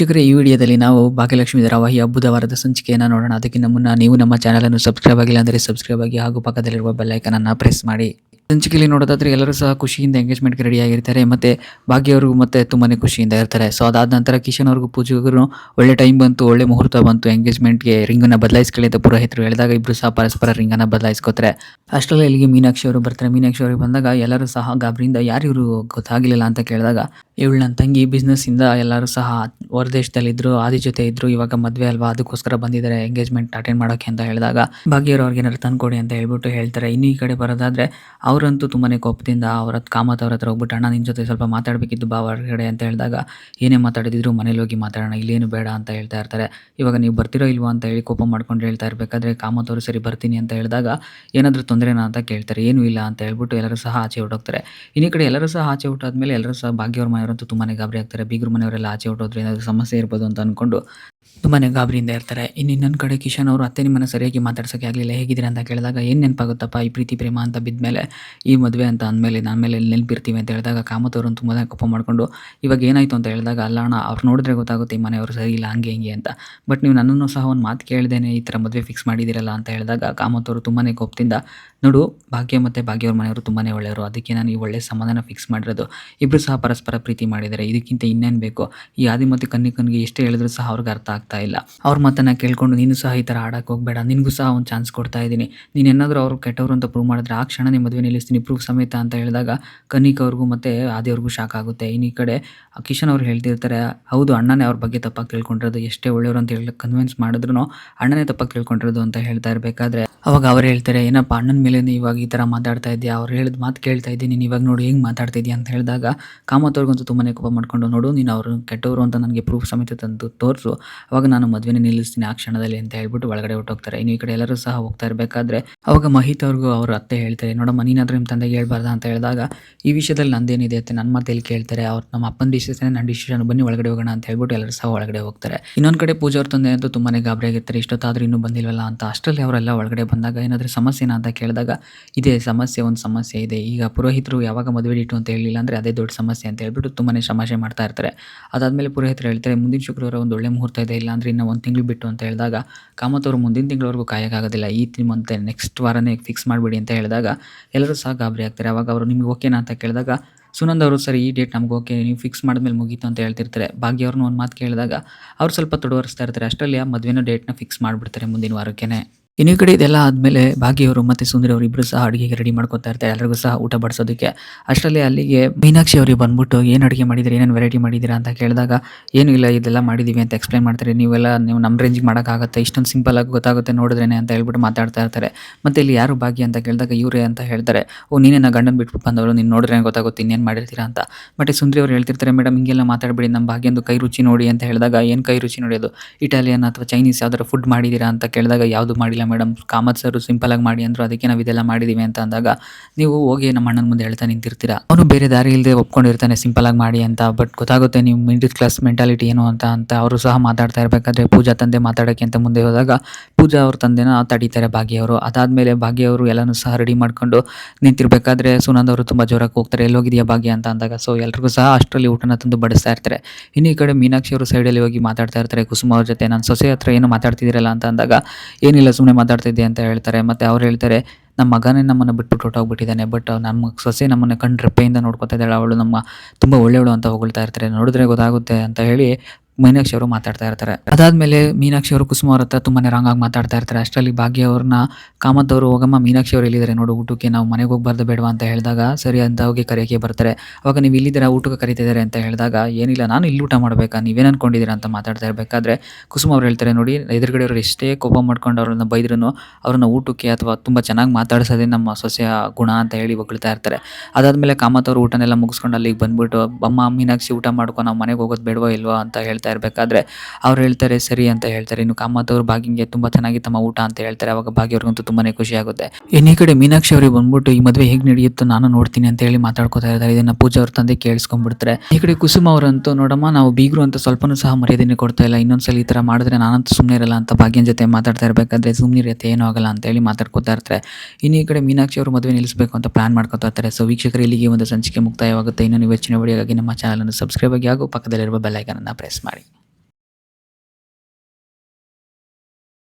ವೀಕ್ಷಕರೇ, ಈ ವಿಡಿಯೋದಲ್ಲಿ ನಾವು ಭಾಗ್ಯಲಕ್ಷ್ಮಿ ಧಾರಾವಾಹಿಯ ಬುಧವಾರದ ಸಂಚಿಕೆಯನ್ನು ನೋಡೋಣ. ಅದಕ್ಕಿಂತ ಮುನ್ನ ನೀವು ನಮ್ಮ ಚಾನಲನ್ನು ಸಬ್ಸ್ಕ್ರೈಬ್ ಆಗಿಲ್ಲ ಅಂದರೆ ಸಬ್ಸ್ಕ್ರೈಬ್ ಆಗಿ ಹಾಗೂ ಪಕ್ಕದಲ್ಲಿರುವ ಬೆಲ್ಲೈಕನನ್ನು ಪ್ರೆಸ್ ಮಾಡಿ. ಸಂಚಿಕೆಯಲ್ಲಿ ನೋಡೋದಾದ್ರೆ ಎಲ್ಲರೂ ಸಹ ಖುಷಿಯಿಂದ ಎಂಗೇಜ್ಮೆಂಟ್ಗೆ ರೆಡಿ ಆಗಿರ್ತಾರೆ. ಮತ್ತೆ ಭಾಗ್ಯ ಮತ್ತು ತುಂಬಾನೇ ಖುಷಿಯಿಂದ ಇರ್ತಾರೆ. ಸೊ ಅದಾದ ನಂತರ ಕಿಶನ್ ಅವ್ರಿಗೂ ಪೂಜೆಗೂ ಒಳ್ಳೆ ಟೈಮ್ ಬಂತು, ಒಳ್ಳೆ ಮುಹೂರ್ತ ಬಂತು ಎಂಗೇಜ್ಮೆಂಟ್ಗೆ ರಿಂಗನ್ನು ಬದಲಾಯಿಸ್ಕೊಳ್ಳಿ ಅಂತ ಪುರೋಹಿತರು ಹೇಳಿದಾಗ ಇಬ್ರು ಸಹ ಪರಸ್ಪರ ರಿಂಗನ್ನು ಬದಲಾಯಿಸ್ಕೋತಾರೆ ಅಷ್ಟರಲ್ಲಿ ಇಲ್ಲಿಗೆ ಮೀನಾಕ್ಷಿ ಅವರು ಬರ್ತಾರೆ. ಮೀನಾಕ್ಷಿ ಅವರಿಗೆ ಬಂದಾಗ ಎಲ್ಲರೂ ಸಹ ಗಾಬರಿಯಿಂದ ಯಾರು ಇವರು ಗೊತ್ತಾಗಲಿಲ್ಲ ಅಂತ ಕೇಳಿದಾಗ ಇವಳು ನನ್ನ ತಂಗಿ ಇಂದ ಎಲ್ಲರೂ ಸಹ ಹೊರದೇಶದಲ್ಲಿದ್ದರು ಆದಿ ಜೊತೆ ಇದ್ರು, ಇವಾಗ ಮದುವೆ ಅಲ್ವಾ, ಅದಕ್ಕೋಸ್ಕರ ಬಂದಿದ್ದಾರೆ ಎಂಗೇಜ್ಮೆಂಟ್ ಅಟೆಂಡ್ ಮಾಡೋಕ್ಕೆ ಅಂತ ಹೇಳಿದಾಗ ಭಾಗ್ಯರು ಅವ್ರಿಗೆ ಏನಾದ್ರು ತಂದ್ಕೊಡಿ ಅಂತ ಹೇಳ್ಬಿಟ್ಟು ಹೇಳ್ತಾರೆ. ಇನ್ನು ಈ ಕಡೆ ಬರೋದಾದ್ರೆ ಅವರಂತೂ ತುಂಬಾ ಕೋಪದಿಂದ ಅವ್ರ ಕಾಮತ್ ಅವ್ರ ಹತ್ರ ಹೋಗ್ಬಿಟ್ಟು, ಅಣ್ಣ ನಿನ್ನ ಜೊತೆ ಸ್ವಲ್ಪ ಮಾತಾಡಬೇಕಿತ್ತು ಬಾ ಹೊರಗಡೆ, ಅಂತ ಹೇಳಿದಾಗ, ಏನೇ ಮಾತಾಡಿದ್ರು ಮನೇಲಿ ಹೋಗಿ ಮಾತಾಡೋಣ, ಇಲ್ಲೇನು ಬೇಡ, ಅಂತ ಹೇಳ್ತಾ ಇರ್ತಾರೆ. ಇವಾಗ ನೀವು ಬರ್ತಿರೋ ಇಲ್ವಾ ಅಂತ ಹೇಳಿ ಕೋಪ ಮಾಡ್ಕೊಂಡು ಹೇಳ್ತಾ ಇರಬೇಕಾದ್ರೆ ಕಾಮತ್ ಅವರು, ಸರಿ, ಬರ್ತೀನಿ, ಅಂತ ಹೇಳಿದಾಗ ಏನಾದರೂ ತೊಂದರೆನಾ ಅಂತ ಕೇಳ್ತಾರೆ, ಏನೂ ಇಲ್ಲ, ಅಂತ ಹೇಳ್ಬಿಟ್ಟು ಎಲ್ಲರೂ ಸಹ ಆಚೆ ಹೊಟ್ಟೋಗ್ತಾರೆ ಇನ್ನು ಕಡೆ ಎಲ್ಲರೂ ಸಹ ಆಚೆ ಹೊರಟಾದ್ಮೇಲೆ ಎಲ್ಲರೂ ಸಹ ಭಾಗ್ಯವ್ರ ಮನೆಯವರಂತೂ ತುಂಬಾ ಗಾಬರಿ ಆಗ್ತಾರೆ. ಬೀಗ್ರ ಮನೆಯವರೆಲ್ಲ ಆಚೆ ಹೊಟ್ಟೋದ್ರೆ ಏನಾದರೂ ಸಮಸ್ಯೆ ಇರ್ಬೋದು ಅಂತ ಅಂದ್ಕೊಂಡು ತುಂಬಾ ಗಾಬರಿಯಿಂದ ಇರ್ತಾರೆ. ಇನ್ನು ಇನ್ನೊಂದು ಕಡೆ ಕಿಶನ್ ಅವರು, ಅತ್ತೆ ನಿಮ್ಮನ್ನು ಸರಿಯಾಗಿ ಮಾತಾಡ್ಸೋಕೆ ಆಗಲಿಲ್ಲ, ಹೇಗಿದ್ದೀರಾ? ಅಂತ ಕೇಳಿದಾಗ, ಏನು ನೆನಪಾಗುತ್ತಪ್ಪ ಈ ಪ್ರೀತಿ, ಪ್ರೇಮ ಅಂತ ಬಿದ್ಮೇಲೆ ಈ ಮದುವೆ ಅಂತ ಅಂದಮೇಲೆ ನನ್ನ ಮೇಲೆ ನೆನಪಿರ್ತೀವಿ ಅಂತ ಹೇಳಿದಾಗ ಕಾಮತ್ ಅವ್ರನ್ನ ತುಂಬ ಕೋಪ ಮಾಡಿಕೊಂಡು, ಇವಾಗ ಏನಾಯಿತು ಅಂತ ಹೇಳಿದಾಗ ಅಲ್ಲ ಅಣ್ಣ, ಅವ್ರು ನೋಡಿದ್ರೆ ಗೊತ್ತಾಗುತ್ತೆ ಈ ಮನೆಯವರು ಸರಿ ಇಲ್ಲ, ಹಂಗೆ ಹಿಂಗೆ ಅಂತ. ಬಟ್ ನೀವು ನನ್ನನ್ನು ಸಹ ಒಂದು ಮಾತು ಕೇಳ್ದೇನೆ ಈ ಥರ ಮದುವೆ ಫಿಕ್ಸ್ ಮಾಡಿದ್ದೀರಲ್ಲ ಅಂತ ಹೇಳಿದಾಗ ಕಾಮತ್ ಅವರು ತುಂಬಾ ಕೋಪದಿಂದ, ನೋಡು, ಭಾಗ್ಯ ಮತ್ತು ಭಾಗ್ಯವ್ರ ಮನೆಯವರು ತುಂಬಾ ಒಳ್ಳೆಯವರು. ಅದಕ್ಕೆ ನಾನು ಈ ಒಳ್ಳೆ ಸಂಬಂಧನ ಫಿಕ್ಸ್ ಮಾಡಿರೋದು. ಇಬ್ಬರು ಸಹ ಪರಸ್ಪರ ಪ್ರೀತಿ ಮಾಡಿದ್ದಾರೆ ಇದಕ್ಕಿಂತ ಇನ್ನೇನು ಬೇಕು? ಈ ಆದಿ ಮತ್ತು ಕನ್ನಿಕನ್ಗೆ ಎಷ್ಟೇ ಹೇಳಿದ್ರು ಸಹ ಅವ್ರಿಗೆ ಅರ್ಥ ಆಗ್ತಾ ಇಲ್ಲ. ಅವ್ರ ಮಾತನ್ನ ಕೇಳ್ಕೊಂಡು, ನೀನು ಸಹ ಈ ಥರ ಆಡೋಕೆ ಹೋಗಬೇಡ. ನಿನಗೂ ಸಹ ಒಂದು ಚಾನ್ಸ್ ಕೊಡ್ತಾ ಇದ್ದೀನಿ. ನೀನು ಏನಾದರೂ ಅವರು ಕೆಟ್ಟವರು ಅಂತ ಪ್ರೂವ್ ಮಾಡಿದ್ರೆ ಆ ಕ್ಷಣ ನಿಮ್ಮ ಮದುವೆ ನಿಲ್ಲಿಸ್ತೀನಿ ಪ್ರೂಫ್ ಸಮೇತ ಅಂತ ಹೇಳಿದಾಗ ಕನಿಕ್ ಅವ್ರಿಗೂ ಮತ್ತು ಆದಿಯವ್ರಿಗೂ ಶಾಕ್ ಆಗುತ್ತೆ. ಇನ್ನು ಈ ಕಡೆ ಕಿಶನ್ ಅವ್ರು ಹೇಳ್ತಿರ್ತಾರೆ, ಹೌದು, ಅಣ್ಣನೇ ಅವ್ರ ಬಗ್ಗೆ ತಪ್ಪಾಗಿ ತಿಳ್ಕೊಂಡಿರೋದು. ಎಷ್ಟೇ ಒಳ್ಳೆಯವರು ಅಂತ ಹೇಳಿ ಕನ್ವಿನ್ಸ್ ಮಾಡಿದ್ರು ಅಣ್ಣನೇ ತಪ್ಪಾಗಿ ತಿಳ್ಕೊಂಡಿರೋದು ಅಂತ ಹೇಳ್ತಾ ಇರಬೇಕಾದ್ರೆ ಅವಾಗ ಅವ್ರು ಹೇಳ್ತಾರೆ, ಏನಪ್ಪ, ಅಣ್ಣನ ಮೇಲೆ ಇವಾಗ ಈ ಥರ ಮಾತಾಡ್ತಾ ಇದೆಯಾ ಅವ್ರು ಹೇಳಿದ ಮಾತು ಕೇಳ್ತಾ ಇದ್ದೀನಿ. ನೀನು ಇವಾಗ ನೋಡಿ ಹೆಂಗೆ ಮಾತಾಡ್ತಾ ಇದೆಯಾ ಅಂತ ಹೇಳಿದಾಗ ಕಾಮತ್ತವ್ರಿಗಂತೂ ತುಂಬಾ ಕೋಪ ಮಾಡ್ಕೊಂಡು, ನೋಡು, ನೀನು ಅವರು ಕೆಟ್ಟವರು ಅಂತ ನನಗೆ ಪ್ರೂಫ್ ಸಮೇತ ತಂದು ತೋರಿಸು. ಅವಾಗ ನಾನು ಮದುವೆನೇ ನಿಲ್ಲಿಸ್ತೀನಿ ಆ ಕ್ಷಣದಲ್ಲಿ ಅಂತ ಹೇಳ್ಬಿಟ್ಟು ಒಳಗಡೆ ಹೊಟ್ಟೋಗ್ತಾರೆ ಇನ್ನು ಈ ಕಡೆ ಎಲ್ಲರೂ ಸಹ ಹೋಗ್ತಾ ಇರಬೇಕಾದ್ರೆ ಅವಾಗ ಮಹಿತ್ ಅವ್ರಿಗೂ ಅವ್ರ ಅತ್ತೆ ಹೇಳ್ತಾರೆ, ನೋಡಮ್ಮ ನೀನಾದ್ರೂ ನಿಮ್ಮ ತಂದೆಗೆ ಹೇಳ್ಬಾರ್ದ ಅಂತ ಹೇಳಿದಾಗ, ಈ ವಿಷಯದಲ್ಲಿ ನಂದೇನಿದೆ ಅಂತ ನನ್ನ ಮಾತಲ್ಲಿ ಕೇಳ್ತಾರೆ. ಅವ್ರು ನಮ್ಮ ಅಪ್ಪನ ಡಿಸಿಷನ್ ನನ್ನ ಡಿಸಿಷನ್ ಬನ್ನಿ, ಒಳಗಡೆ ಹೋಗೋಣ ಅಂತ ಹೇಳ್ಬಿಟ್ಟು ಎಲ್ಲರೂ ಸಹ ಒಳಗಡೆ ಹೋಗ್ತಾರೆ. ಇನ್ನೊಂದು ಕಡೆ ಪೂಜಾ ಅವ್ರ ತಂದೆ ಅಂತೂ ತುಂಬಾನೇ ಗಾಬರಿ ಆಗಿರ್ತಾರೆ. ಇಷ್ಟೊತ್ತಾದ್ರೂ ಇನ್ನೂ ಬಂದಿಲ್ವಲ್ಲ ಅಂತ. ಅಷ್ಟರಲ್ಲಿ ಅವರೆಲ್ಲ ಒಳಗಡೆ ಬಂದಾಗ ಏನಾದರೂ ಸಮಸ್ಯೆನಾ ಅಂತ ಕೇಳಿದಾಗ, ಇದೇ ಸಮಸ್ಯೆ, ಒಂದು ಸಮಸ್ಯೆ ಇದೆ. ಈಗ ಪುರೋಹಿತರು ಯಾವಾಗ ಮದುವೆ ಇಟ್ಟು ಅಂತ ಹೇಳಿಲ್ಲ ಅಂದರೆ ಅದೇ ದೊಡ್ಡ ಸಮಸ್ಯೆ ಅಂತ ಹೇಳ್ಬಿಟ್ಟು ತುಂಬಾನೇ ತಮಾಷೆ ಮಾಡ್ತಾ ಇರ್ತಾರೆ. ಅದಾದಮೇಲೆ ಪುರೋಹಿತರು ಹೇಳ್ತಾರೆ, ಮುಂದಿನ ಶುಕ್ರವಾರ ಒಂದು ಒಳ್ಳೆ ಮುಹೂರ್ತ ಇದೆ. ಇಲ್ಲ ಅಂದರೆ ಇನ್ನೂ ಒಂದು ತಿಂಗಳು ಬಿಟ್ಟು ಅಂತ ಹೇಳಿದಾಗ, ಕಾಮತ್ ಅವರು ಮುಂದಿನ ತಿಂಗಳವರೆಗೂ ಕಾಯಕ್ಕಾಗೋದಿಲ್ಲ ಈ ಮಂತ್ ನೆಕ್ಸ್ಟ್ ವಾರನೇ ಫಿಕ್ಸ್ ಮಾಡಿಬಿಡಿ ಅಂತ ಹೇಳಿದಾಗ ಎಲ್ಲರೂ ಸಹ ಗಾಬರಿ ಆಗ್ತಾರೆ. ಅವಾಗ ಅವರು ನಿಮ್ಗೆ ಓಕೆನಾ ಅಂತ ಕೇಳಿದಾಗ, ಸುನಂದ್ ಅವರು ಸರಿ, ಈ ಡೇಟ್ ನಮ್ಗೆ ಓಕೆ ನೀವು ಫಿಕ್ಸ್ ಮಾಡಿದ್ಮೇಲೆ ಮುಗೀತು ಅಂತ ಹೇಳ್ತಿರ್ತಾರೆ. ಭಾಗ್ಯ ಅವ್ರನ್ನ ಒಂದು ಮಾತು ಕೇಳಿದಾಗ, ಅವ್ರು ಸ್ವಲ್ಪ ತೊಡವರಿಸ್ತಾ ಇರ್ತಾರೆ. ಅಷ್ಟರಲ್ಲಿ ಆ ಮದುವೆನ ಡೇಟ್ನ ಫಿಕ್ಸ್ ಮಾಡಿಬಿಡ್ತಾರೆ ಮುಂದಿನ ವಾರಕ್ಕೇನೆ. ಇನ್ನು ಕಡೆ ಇದೆಲ್ಲ ಆದಮೇಲೆ ಭಾಗ್ಯವರು ಮತ್ತು ಸುಂದರಿ ಅವರು ಇಬ್ಬರು ಸಹ ಅಡುಗೆಗೆ ರೆಡಿ ಮಾಡ್ಕೊತಾ ಇರ್ತಾರೆ. ಎಲ್ಲರಿಗೂ ಸಹ ಊಟ ಬಡಿಸೋದಕ್ಕೆ. ಅಷ್ಟರಲ್ಲಿ ಅಲ್ಲಿಗೆ ಮೀನಾಕ್ಷಿ ಅವರಿಗೆ ಬಂದ್ಬಿಟ್ಟು, ಏನು ಅಡುಗೆ ಮಾಡಿದ್ದೀರಿ ಏನೇನು ವೆರೈಟಿ ಮಾಡಿದ್ದೀರಾ ಅಂತ ಕೇಳಿದಾಗ, ಏನೂ ಇಲ್ಲ, ಇದೆಲ್ಲ ಮಾಡಿದ್ದೀವಿ ಅಂತ ಎಕ್ಸ್ಪ್ಲೈನ್ ಮಾಡ್ತಾರೆ. ನೀವೆಲ್ಲ, ನೀವು ನಮ್ಮ ರೇಂಜಿಗೆ ಮಾಡೋಕ್ಕಾಗುತ್ತೆ. ಇಷ್ಟೊಂದು ಸಿಂಪಲ್ ಆಗಿ ಗೊತ್ತಾಗುತ್ತೆ ನೋಡಿದ್ರೇನೆ ಅಂತ ಹೇಳ್ಬಿಟ್ಟು ಮಾತಾಡ್ತಾ ಇರ್ತಾರೆ. ಮತ್ತು ಇಲ್ಲಿ ಯಾರು ಭಾಗ್ಯ ಅಂತ ಕೇಳಿದಾಗ ಇವರೇ ಅಂತ ಹೇಳ್ತಾರೆ. ಓ, ನೀನೇ ನಾ ಗಂಡನ ಬಿಟ್ಬಿಟ್ಟು ಬಂದವರು ನೀನು ನೋಡಿದ್ರೆ ಗೊತ್ತಾಗುತ್ತೆ ಇನ್ನೇನು ಮಾಡಿರ್ತೀರಾ? ಅಂತ. ಮತ್ತು ಸುಂದರಿ ಅವರು ಹೇಳ್ತಿರ್ತಾರೆ ಮೇಡಮ್ ಹಿಂಗೆಲ್ಲ ಮಾತಾಡಬೇಡಿ. ನಮ್ಮ ಭಾಗ್ಯಂದು ಕೈ ರುಚಿ ನೋಡಿ ಅಂತ ಹೇಳಿದಾಗ, ಏನು ಕೈ ರುಚಿ ನೋಡೋದು ಇಟಾಲಿಯನ್ ಅಥವಾ ಚೈನೀಸ್ ಯಾವ್ದಾರು ಫುಡ್ ಮಾಡಿದ್ದೀರಾ ಅಂತ ಕೇಳಿದಾಗ, ಯಾವುದು ಮಾಡಿಲ್ಲ. ಮೇಡಮ್, ಕಾಮತ್ ಸರ್ ಸಿಂಪಲ್ ಆಗಿ ಮಾಡಿ ಅಂದರು ಅದಕ್ಕೆ ನಾವು ಇದೆಲ್ಲ ಮಾಡಿದ್ದೀವಿ ಅಂತ ಅಂದಾಗ ನೀವು ಹೋಗಿ ನಮ್ಮ ಅಣ್ಣನ ಮುಂದೆ ಹೇಳ್ತಾ ನಿಂತಿರ್ತೀರಾ? ಅವನು ಬೇರೆ ದಾರಿ ಇಲ್ಲದೆ ಒಪ್ಕೊಂಡಿರ್ತಾನೆ ಸಿಂಪಲ್ ಆಗಿ ಮಾಡಿ ಅಂತ, ಬಟ್ ಗೊತ್ತಾಗುತ್ತೆ ನೀವು ಮಿಡಿಲ್ ಕ್ಲಾಸ್ ಮೆಂಟಾಲಿಟಿ ಏನು ಅಂತ ಅಂತ ಅವರು ಸಹ ಮಾತಾಡ್ತಾ ಇರಬೇಕಾದ್ರೆ ಪೂಜಾ ತಂದೆ ಮಾತಾಡೋಕ್ಕೆ ಅಂತ ಮುಂದೆ ಹೋದಾಗ ಪೂಜಾ ಅವ್ರ ತಂದೆನ ತಡೀತಾರೆ ಭಾಗ್ಯವರು. ಅದಾದಮೇಲೆ ಭಾಗ್ಯವರು ಎಲ್ಲನೂ ಸಹ ರೆಡಿ ಮಾಡ್ಕೊಂಡು ನಿಂತಿರ್ಬೇಕಾದ್ರೆ ಸುನಂದ್ ಅವರು ತುಂಬ ಜೋರಾಗಿ ಹೋಗ್ತಾರೆ, ಎಲ್ಲೋಗಿದೆಯಾ ಭಾಗ್ಯ? ಅಂತ ಅಂದಾಗ ಸೊ ಎಲ್ರಿಗೂ ಸಹ ಅಷ್ಟರಲ್ಲಿ ಊಟನ ತಂದು ಬಡಿಸ್ತಾ ಇರ್ತಾರೆ. ಇನ್ನು ಈ ಕಡೆ ಮೀನಾಕ್ಷಿ ಅವರು ಸೈಡಲ್ಲಿ ಹೋಗಿ ಮಾತಾಡ್ತಾ ಇರ್ತಾರೆ, ಕುಸುಮ ಅವ್ರ ಜೊತೆ ನನ್ನ ಸೊಸೆ ಹತ್ರ ಏನು ಮಾತಾಡ್ತಿದ್ದೀರಲ್ಲ? ಅಂತ ಅಂದಾಗ, ಏನಿಲ್ಲ ಸುಮ್ಮನೆ ಮಾತಾಡ್ತಿದ್ದೆ ಅಂತ ಹೇಳ್ತಾರೆ. ಮತ್ತು ಅವ್ರು ಹೇಳ್ತಾರೆ ನಮ್ಮ ಮಗನೇ ನಮ್ಮನ್ನು ಬಿಟ್ಬಿಟ್ಟು ಹೊಟ್ಟೋಗ್ಬಿಟ್ಟಿದ್ದಾನೆ ಬಟ್ ನಮ್ಮ ಸೊಸೆ ನಮ್ಮನ್ನು ಕಂಡು ರೆಪ್ಪೆಯಿಂದ ನೋಡ್ಕೊತಾ ಇದ್ದಾಳೆ. ಅವಳು ನಮ್ಮ ತುಂಬ ಒಳ್ಳೆಯವಳು ಅಂತ ಹೊಗಳ್ತಾ ಇರ್ತಾರೆ. ನೋಡಿದ್ರೆ ಗೊತ್ತಾಗುತ್ತೆ ಅಂತ ಹೇಳಿ ಮೀನಾಕ್ಷಿ ಅವರು ಮಾತಾಡ್ತಾ ಇರ್ತಾರೆ. ಅದಾದ್ಮೇಲೆ ಮೀನಾಕ್ಷಿ ಅವರು ಕುಸುಮ ಅವ್ರ ಹತ್ರ ತುಂಬಾನೇ ರಾಂಗ್ ಆಗಿ ಮಾತಾಡ್ತಾ ಇರ್ತಾರೆ. ಅಷ್ಟರಲ್ಲಿ ಭಾಗ್ಯ ಅವ್ರನ್ನ ಕಾಮತ್ ಅವರು ಹೋಗಮ್ಮ ಮೀನಾಕ್ಷಿ ಅವರು ಎಲ್ಲಿದ್ದಾರೆ ನೋಡು ಊಟಕ್ಕೆ, ನಾವು ಮನೆಗೆ ಹೋಗ್ಬಾರ್ದು ಬೇಡವಾ ಅಂತ ಹೇಳಿದಾಗ ಸರಿ ಅಂತ ಹೋಗಿ ಕರೆಯೋಕ್ಕೆ ಬರ್ತಾರೆ. ಅವಾಗ ನೀವು ಇಲ್ಲಿದ್ದೀರಾ, ಊಟಕ್ಕೆ ಕರೀತಿದ್ದಾರೆ ಅಂತ ಹೇಳಿದಾಗ ಏನಿಲ್ಲ, ನಾನು ಇಲ್ಲಿ ಊಟ ಮಾಡಬೇಕಾ, ನೀವೇನು ಅನ್ಕೊಂಡಿದ್ದೀರಾ ಅಂತ ಮಾತಾಡ್ತಾ ಇರಬೇಕಾದ್ರೆ ಕುಸುಮ ಅವ್ರು ಹೇಳ್ತಾರೆ ನೋಡಿ, ಎದುರುಗಡೆ ಅವರು ಎಷ್ಟೇ ಕೋಪ ಮಾಡ್ಕೊಂಡು ಅವ್ರನ್ನ ಬೈದ್ರೂ ಅವ್ರನ್ನ ಊಟಕ್ಕೆ ಅಥವಾ ತುಂಬ ಚೆನ್ನಾಗಿ ಮಾತಾಡ್ಸೋದೇ ನಮ್ಮ ಸೊಸೆಯ ಗುಣ ಅಂತ ಹೇಳಿ ಹೊಗಳ್ತಾ ಇರ್ತಾರೆ. ಅದಾದಮೇಲೆ ಕಾಮತ್ ಅವರು ಊಟನೆಲ್ಲ ಮುಗಿಸ್ಕೊಂಡು ಅಲ್ಲಿಗೆ ಬಂದ್ಬಿಟ್ಟು, ಅಮ್ಮ, ಮೀನಾಕ್ಷಿ ಊಟ ಮಾಡ್ಕೊಂಡು ನಾವು ಮನೆಗೆ ಹೋಗೋದು ಬೇಡವೋ ಇಲ್ವೋ? ಅಂತ ಹೇಳ್ತಾ ಇರಬೇಕಾದ್ರೆ ಅವ್ರು ಹೇಳ್ತಾರೆ, ಸರಿ ಅಂತ ಹೇಳ್ತಾರೆ. ಇನ್ನು ಕಾಮತ್ ಭಾಗಿಂಗೆ ಭಾಗ್ಯಂಗೆ ಚೆನ್ನಾಗಿ ತಮ್ಮ ಊಟ ಅಂತ ಹೇಳ್ತಾರೆ. ಅವಾಗ ಭಾಗ್ಯ ಅವ್ರಿಗಂತೂ ತುಂಬಾನೇ ಖುಷಿ ಆಗುತ್ತೆ. ಇನ್ನು ಈ ಕಡೆ ಮೀನಾಕ್ಷಿ ಅವರಿಗೆ ಬಂದ್ಬಿಟ್ಟು ಈ ಮದುವೆ ಹೇಗೆ ನಡೆಯುತ್ತೋ ನಾನು ನೋಡ್ತೀನಿ ಅಂತ ಹೇಳಿ ಮಾತಾಡ್ಕೊತಾ ಇದ್ದಾರೆ. ಇದನ್ನ ಪೂಜಾ ಅವ್ರ ತಂದೆ ಕೇಳಿಸ್ಕೊಂಡ್ಬಿಡ್ತಾರೆ. ಈ ಕಡೆ ಕುಸುಮ ಅವರಂತೂ, ನೋಡಮ್ಮ, ನಾವು ಬೀಗರು ಅಂತ ಸ್ವಲ್ಪನೂ ಸಹ ಮರ್ಯಾದೆನೇ ಕೊಡ್ತಾ ಇಲ್ಲ. ಇನ್ನೊಂದ್ಸಲ ಈ ಥರ ಮಾಡಿದ್ರೆ ನಾನಂತೂ ಸುಮ್ಮನೆ ಇರಲ್ಲ ಅಂತ ಭಾಗ್ಯನ ಜೊತೆ ಮಾತಾಡ್ತಾ ಇರಬೇಕಾದ್ರೆ ಸುಮ್ಮನಿರತ್ತೆ ಏನೂ ಆಗಲ್ಲ ಅಂತ ಹೇಳಿ ಮಾತಾಡ್ಕೊತಾ ಇರ್ತಾರೆ. ಇನ್ನು ಈ ಕಡೆ ಮೀನಾಕ್ಷಿ ಅವರು ಮದುವೆ ನಿಲ್ಲಿಸಬೇಕು ಅಂತ ಪ್ಲಾನ್ ಮಾಡ್ಕೊತಾ ಇರ್ತಾರೆ. ಸೊ ವೀಕ್ಷಕರು ಇಲ್ಲಿಗೆ ಒಂದು ಸಂಚಿಕೆ ಮುಕ್ತಾಯವಾಗುತ್ತೆ. ಇನ್ನು ನೀವು ಹೆಚ್ಚಿನ ನಮ್ಮ ಚಾನಲನ್ನು ಸಬ್ಸ್ಕ್ರೈಬ್ ಆಗಿ ಹಾಗೂ ಪಕ್ಕದಲ್ಲಿರುವ ಬೆಲ್ಲೈಕನನ್ನು ಪ್ರೆಸ್ ಮಾಡಿ. money.